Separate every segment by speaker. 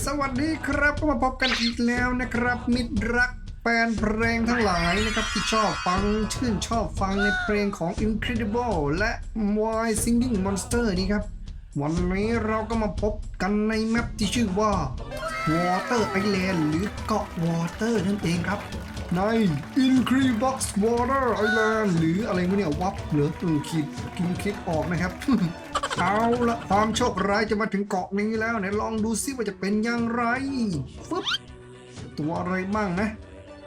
Speaker 1: สวัสดีครับมาพบกันอีกแล้วนะครับ มิตรรักแฟนเพลงทั้งหลายนะครับที่ชอบฟังชื่นชอบฟังในเพลงของ Incredible และ Why Singing Monster นี่ครับ วันนี้เราก็มาพบกันในแมปที่ชื่อว่า Water Island หรือเกาะ Water นั่นเองครับ ใน Increbox Water Island หรืออะไรวะเนี่ยวับเหรืออืมคิดกินคิดออกนะครับ เอาละความโชคร้ายจะมาถึงเกาะนี้แล้วไหนลองดูซิว่าจะเป็นอย่างไรฟึบตัวอะไรบ้างนะ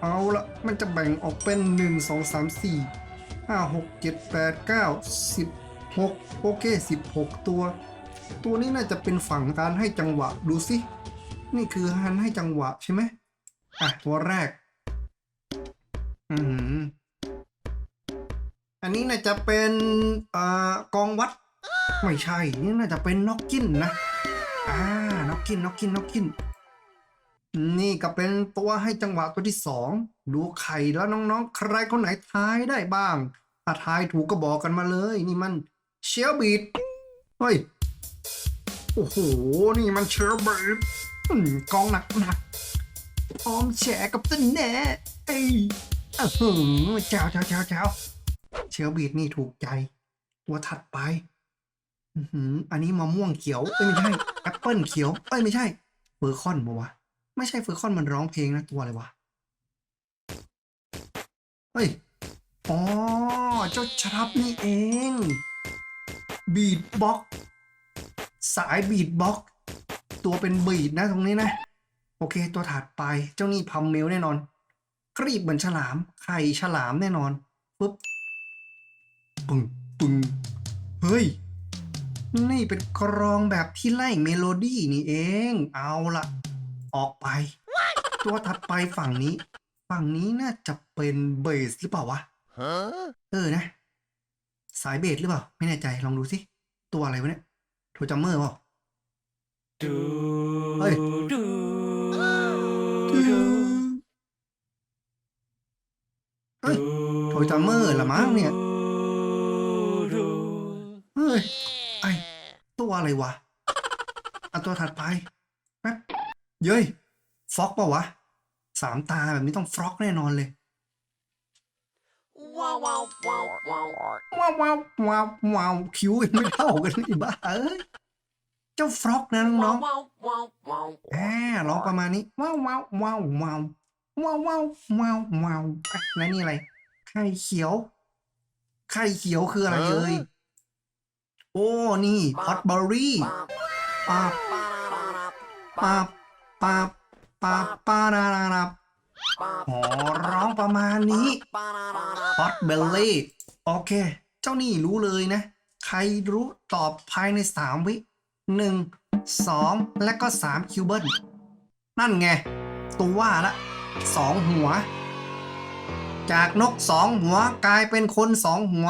Speaker 1: เอาละมันจะแบ่งออกเป็น 1 2 3 4 5 6 7 8 9 16 โอเค 16 ตัว ตัวนี้น่าจะเป็นฝั่งการให้จังหวะดูสิ นี่คือการให้จังหวะใช่ไหมอะ ตัวแรก อืมอันนี้น่าจะเป็นอ่ากองวัด ไม่ใช่ นี่น่าจะเป็นน็อกกินนะ อ่า น็อกกิน น็อกกิน น็อกกิน นี่ก็เป็นตัวให้จังหวะตัวที่สอง ดูไข่แล้วน้องๆ ใครคนไหนทายได้บ้าง ถ้าทายถูกก็บอกกันมาเลย นี่มันเชลบีด เฮ้ย โอ้โห นี่มันเชลบีดกองหนักหนักๆพร้อมแฉกับต้นแหน่เอ้ยอ้าวหือเจ้าเจ้าเจ้าเจ้าเชลบีดนี่ถูกใจ ตัวถัดไป อือหืออันนี้มะม่วงเขียวเอ้ยไม่ใช่แอปเปิลเขียวเอ้ยไม่ใช่เฟอร์คอนปะวะไม่ใช่เฟอร์คอนมันร้องเพลงนะตัวอะไรวะเฮ้ยอ๋อเจ้าชรับนี่เอง บีดบ็อกสายบีดบ็อกตัวเป็นบีดนะตรงนี้นะ โอเค ตัวถัดไปเจ้านี่พัมเมลแน่นอน กรีบเหมือนฉลาม ไข่ฉลามแน่นอนปุ๊บปึ้งปึ้งเฮ้ย นี่เป็นกรองแบบที่ไล่เมโลดี้นี่เอง เอาละออกไป ตัวถัดไปฝั่งนี้ ฝั่งนี้น่าจะเป็นเบสหรือเปล่าวะ
Speaker 2: Huh?
Speaker 1: เออนะ สายเบสหรือเปล่า ไม่แน่ใจลองดูสิตัวอะไรวะเนี่ยโทจัมเมอร์เปล่า
Speaker 3: ดู
Speaker 1: เฮ้ย
Speaker 3: ดู
Speaker 1: เฮ้ยโทจัมเมอร์ละมั้งเนี่ย
Speaker 3: ดู
Speaker 1: เฮ้ย อตัวอะไรวะเอาตัวถัดไปแป๊บเย้ยฟ็อกปล่าวะสามตาแบบนี้ต้องฟล็อกแน่นอนเลย
Speaker 2: Wow, wow, wow, wow.
Speaker 1: ว้าวว้าวว้าวว้าวคิ้วไม่เท่ากันอีบ้าเอ้ยเจ้าฟล็อกนะน้องๆแอบร้องประมาณนี้ว้าวว้าวว้าวว้าวว้าวว้าวว้าวว้าวอะแล้วนี่อะไรไข่เขียวไข่เขียวคืออะไรเอ่ย โอ้ นี่พอตเบอร์รี่ปาบปาปาปาปาราราราอ๋อร้องประมาณนี้ฮอตเบลลี่โอเค เจ้านี่รู้เลยนะ ใครรู้ตอบภายใน3วิหนึ่งสองและก็3คิวเบิลนั่นไง ตัวว่าละสองหัว จากนกสองหัวกลายเป็นคนสองหัว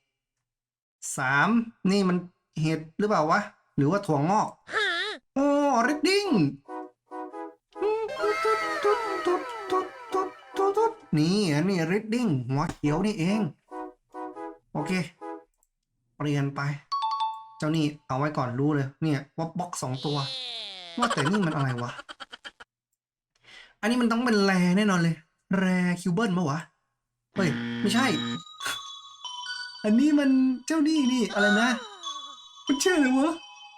Speaker 1: สามนี่มันเห็ดหรือเปล่าวะ หรือว่าถั่วงอกโอ้ริดดิ้งนี่อันนี้ริดดิ้งหัวเขียวนี่เอง โอเค เปลี่ยนไป เจ้านี่เอาไว้ก่อนรู้เลย เนี่ยว่าบล็อกสองตัว ว่าแต่นี่มันอะไรวะ อันนี้มันต้องเป็นแรแน่นอนเลย แรคิวเบิลมาวะ เฮ้ย ไม่ใช่ อันนี้มันเจ้านี่นี่อะไรนะมันชื่ออะไรวะ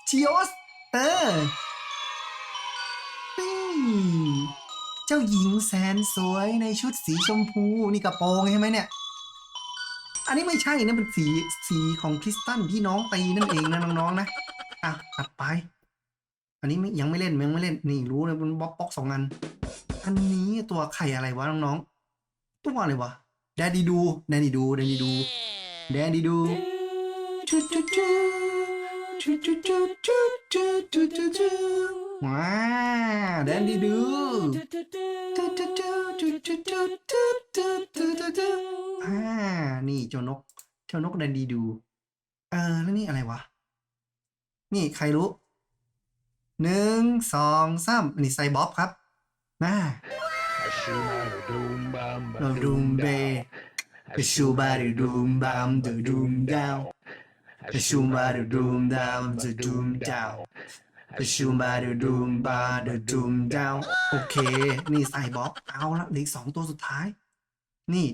Speaker 1: ชิโอสเออเจ้าหญิงแสนสวยในชุดสีชมพูนี่กระโปรงใช่ไหมเนี่ย อันนี้ไม่ใช่นะเป็นสีสีของคริสตัลที่น้องตีนั่นเองนะน้องๆนะอะตัดไป อันนี้ยังไม่เล่นยังไม่เล่นนี่รู้เลยมันบล็อกบล็อกสองอัน อันนี้ตัวไข่อะไรวะน้องๆตัวอะไรวะแดดดีดูแดดดีดูแดดดีดู แดงดีดูว้าแดนดีดูอ่านี่เจ้านก เจ้านกแดนดีดู เออแล้วนี่อะไรวะ นี่ใครรู้หนึ่งสองสามนี่ไซบอบครับน่าโดนดุมเบ ไปชูบาดิดูมบามเดดูมดาวไปชูบาดิดูมดาวเดดูมดาวไปชูบาดิดูมบาเดดูมดาวโอเค นี่ไซบ๊อบเอาละเหลือสองตัวสุดท้าย นี่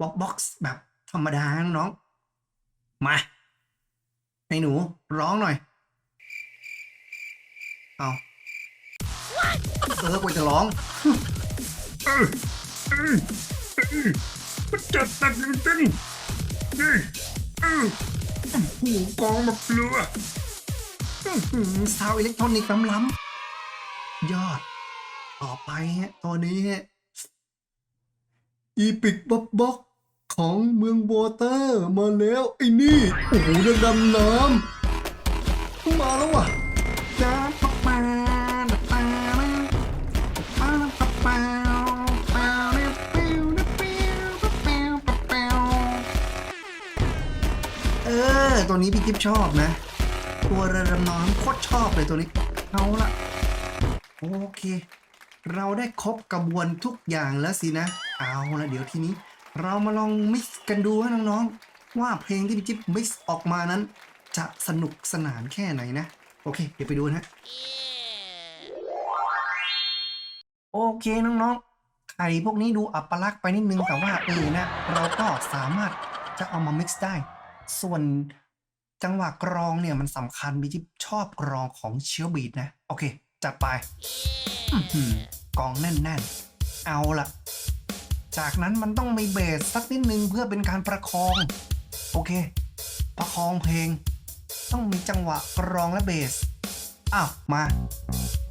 Speaker 1: บ็อกบ็อกซ์แบบธรรมดาน้อง มาให้หนูร้องหน่อย เอาเออกว่าจะร้อง มันจัดตัดจริงๆนี่เออหูกองแบบเรืออื้อหือซาวอิเล็กทรอนิกส์ล้ำๆยอด ต่อไปฮะตัวนี้ฮะอีพิกบ็อกบ็อกของเมืองวอเตอร์มาแล้วไอ้นี่ โอ้โหเรือดำน้ำมาแล้วว่ะ ตัวนี้พี่กิฟชอบนะ ตัวเรือดำน้ำโคตรชอบเลยตัวนี้เอาละโอเค เราได้ครบกระบวนทุกอย่างแล้วสินะ เอาละเดี๋ยวทีนี้ เรามาลองมิกซ์กันดูนะน้องๆว่าเพลงที่พี่จิ๊บมิกซ์ออกมานั้น จะสนุกสนานแค่ไหนนะ โอเค เดี๋ยวไปดูนะโอเคน้องๆไข่พวกนี้ดูอัปลักษณ์ไปนิดนึงแต่ว่าเออนะ เราก็สามารถจะเอามา mix ได้ ส่วน จังหวะกรองเนี่ยมันสำคัญพี่จิ๊บชอบกรองของเชียวบีดนะ โอเค จัดไปอื้อหือกองแน่นๆ เอาละจากนั้นมันต้องมีเบสสักนิดนึงเพื่อเป็นการประคอง โอเค ประคองเพลง ต้องมีจังหวะกรองและเบสอ้าวมา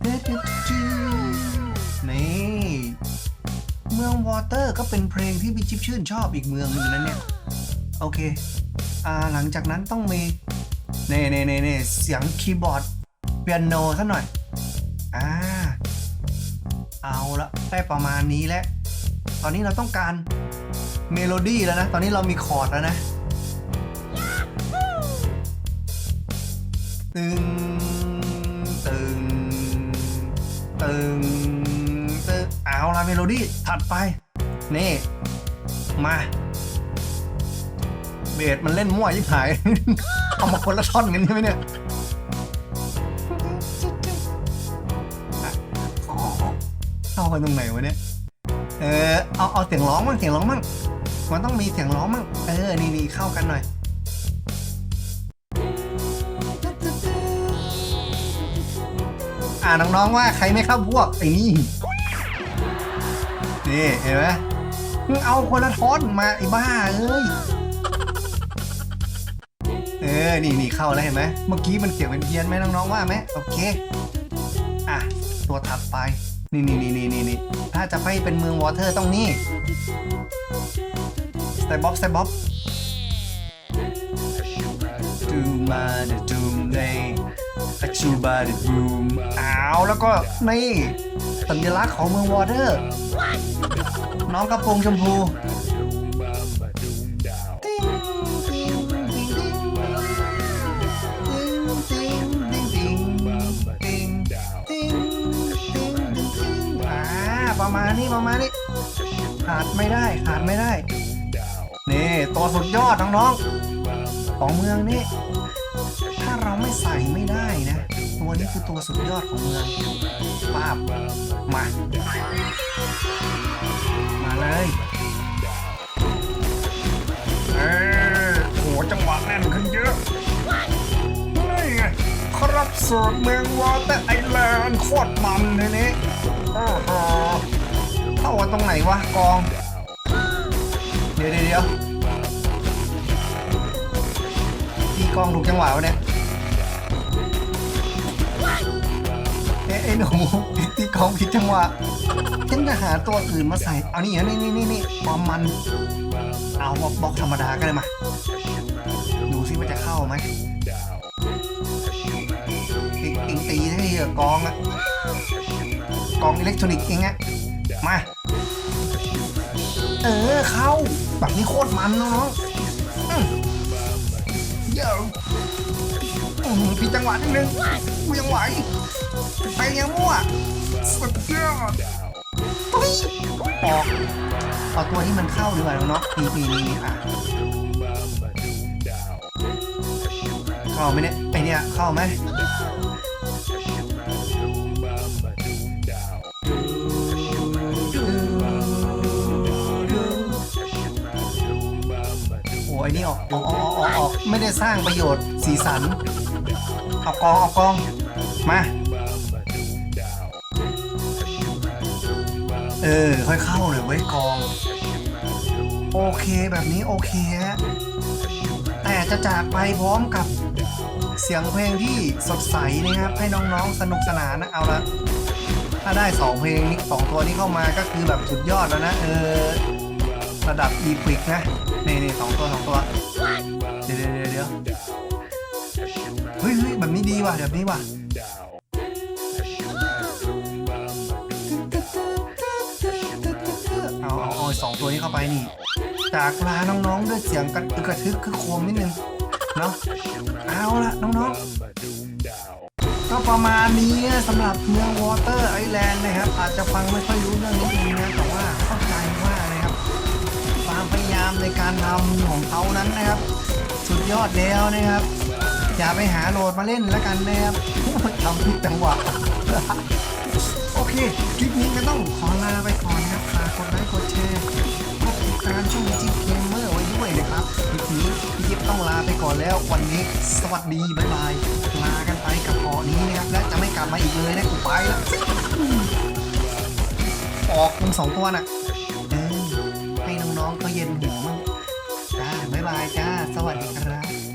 Speaker 1: นี่เมืองวอเตอร์ก็เป็นเพลงที่พี่จิ๊บชื่นชอบอีกเมืองหนึงนะเนี่ย โอเค หลังจากนั้นต้องมีเน่เน่เน่เน่เสียงคีย์บอร์ดเปียโนซะหน่อยอ่าเอาละได้ประมาณนี้แล้ว ตอนนี้เราต้องการเมโลดี้แล้วนะ ตอนนี้เรามีคอร์ดแล้วนะตึงตึงตึงตึงเอาละเมโลดี้ถัดไป นี่ มา เบสมันเล่นมั่วยิบหาย เอามาคนละท่อนกันใช่ไหมเนี่ยเข้าไปตรงไหนวะเนี่ย เออเอาเอาเสียงร้องมั่งเสียงร้องมั่งมันต้องมีเสียงร้องมั่งเออ นี่นี่เข้ากันหน่อยอ่าน้องๆว่าใครไม่เข้าพวกไอ้นี่นี่เห็นไหมมึงเอาคนละท่อนมาไอ้บ้าเอ้ย ออนี่นี่เข้าแล้วเห็นไหม เมื่อกี้มันเสียงเป็นเพี้ยนไหมน้องๆว่าไหมโอเค อะ ตัวถัดไป นี่นี่นี่นี่นี่นี่ถ้าจะให้เป็นเมืองวอเตอร์ต้องนี่สไตบ๊อบสไตบ๊อบดูมาเดดูมเดย์ชูบาเดดูมอ้าวแล้วก็นี่สัญลักษณ์ของเมืองวอเตอร์ น้องกระโปรงชมพู นี้ประมานี้ขาดไม่ได้ขาดไม่ได้ นี่ตัวสุดยอดน้องๆของเมืองนี่ถ้าเราไม่ใส่ไม่ได้นะตัวนี้คือตัวสุดยอดของเมืองป้าบมา มาเลยเออโหจังหวะแน่นขึ้นเยอะนี่ไงครับสูตรเมืองวอเตอร์ไอแลนด์โคตรมันเลยนี่โอ้โห เข้ากันตรงไหนวะกองเดี๋ยวเดี๋ยวเดี๋ยวตีกองถูกจังหวะวะเนี่ยเอ๊ะไอ้หนูตีกองผิดจังหวะฉันจะหาตัวอื่นมาใส่ เอานี่เหรอนี่นี่นี่นี่ความมัน เอาบล็อกบล็อกธรรมดาก็ได้มา ดูซิว่าจะเข้าไหมอีกอีกองตีให้กองอะกองอิเล็กทรอนิกส์เองอะ มา เออ เข้า แบบนี้โคตรมันน้องเยวอืมพี่จังหวะนิดนึงกูยังไหวไปยังมั่วสุดยอดเฮ้ยออกเอาตัวที่มันเข้าดีกว่าน้องๆนี่นี่นี่นี่อะเข้าไหมเนี่ยไอเนี่ยเข้าไหม นี่ออกออกออกออกออกไม่ได้สร้างประโยชน์สีสันเอากองเอากองมาเออค่อยเข้าหน่อยไว้ยกอง โอเคแบบนี้โอเคฮะแต่จะจากไปพร้อมกับเสียงเพลงที่สดใสนะครับให้น้องๆสนุกสนานนะเอาละถ้าได้สองเพลงนี้สองตัวนี้เข้ามาก็คือแบบสุดยอดแล้วนะเออระดับอีพิกนะ นี่นี่สองตัวสองตัว เดี๋ยวเดี๋ยวเดี๋ยวเฮ้ยเฮ้ยแบบนี้ดีว่ะแบบนี้ว่ะเอาเอาเอาสองตัวนี้เข้าไปนี่ จากลาน้องๆด้วยเสียงกระตึกกระทึกคือโคมนิดนึงเนาะเอาละน้องๆ ก็ประมาณนี้สำหรับเมืองวอเตอร์ไอแลนด์นะครับ อาจจะฟังไม่ค่อยรู้เรื่องนิดนึงนะามพยามในการทำของเขานั้นนะครับ สุดยอดแล้วนะครับ อย่าไปหาโหลดมาเล่นแล้วกันนะครับทำผิดจังหวะโอเคคลิปนี้ก็ต้องขอลาไปก่อนนะครับฝากกดไลค์กดแชร์กดติดตามช่องจิ๊บเกมเมอร์ไว้ด้วยนะครับคลิปนี้พี่จิ๊บต้องลาไปก่อนแล้ววันนี้ สวัสดีบ๊ายบายลากันไปกับเกาะนี้นะครับและจะไม่กลับมาอีกเลยนะกูไปแล้วออกมึงสองตัวน่ะ น้องเขาเย็นหัวมั้งจ้าบ๊ายบายจ้า สวัสดีครับ